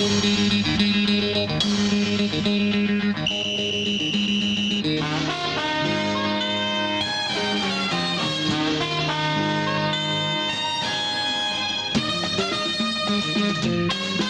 Thank mm -hmm. you.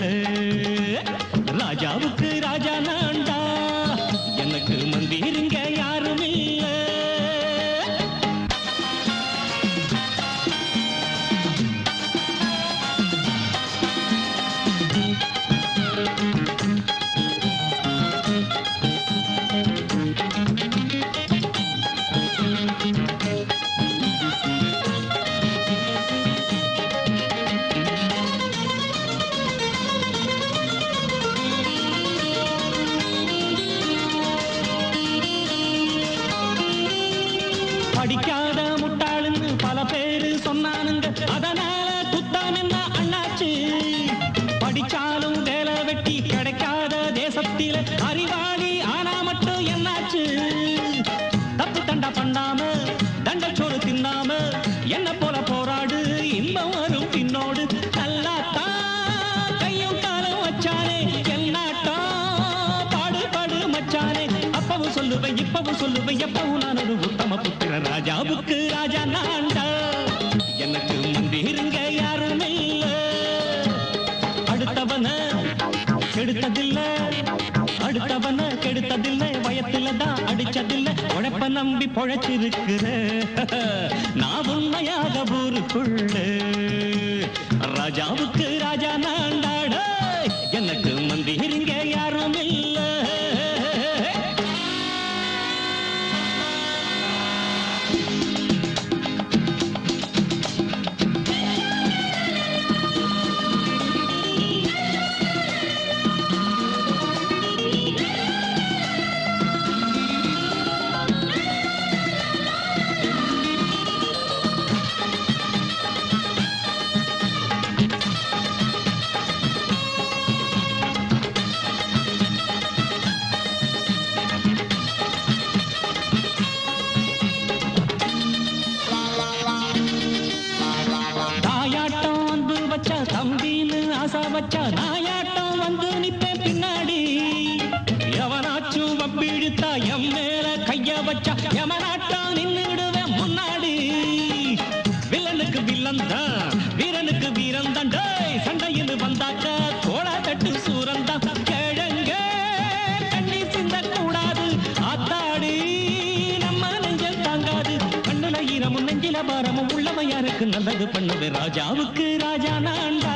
ராஜாவுக்கு ராஜா நான்டா. எனக்கு மந்திருங்க படிக்காத முட்டாளுன்னு பல பேரு சொன்னானுங்க. அதனால குத்தம் என்ன அண்ணாச்சு? படிச்சாலும் வேலை வெட்டி கிடைக்காத தேசத்தில அறிவாளி ஆனா மட்டும் என்னாச்சு? தப்பு தண்டா பண்ணாம சொல்லுவேன் இப்பவும் சொல்லுவேன் எப்பவும் நான் ஒரு உத்தம புத்திர ராஜாவுக்கு ராஜா நான்டா எனக்கு முந்திருங்க யாரும் இல்ல. அடுத்தவன கெடுத்ததில்ல. அடுத்தவன கெடுத்ததில்ல. வயத்துல தான் அடிச்சதில்ல. உழைப்ப நம்பி பொழைச்சிருக்கிற. மச்சா நாயாட்டம் வந்து நிப்பேன் பின்னாடி. எவனாச்சும் வப்பிழுத்தா எம் மேல கைய வச்சா எவனாட்டம் நின்னுடுவேன் முன்னாடி. வில்லனுக்கு வில்லன் தான் வீரனுக்கு வீரன் தான். சண்டையில் வந்தாக்க கோழா தட்டு சூரன் தான். கிழங்க கண்ணி சிந்த கூடாது ஆத்தாடி. நம்ம நெஞ்சல் தாங்காது. கண்ணுல ஈரமும் நெஞ்சில பாரமும் உள்ளவன் யாருக்கு நல்லது பண்ணுது ராஜாவுக்கு ராஜா நான்டா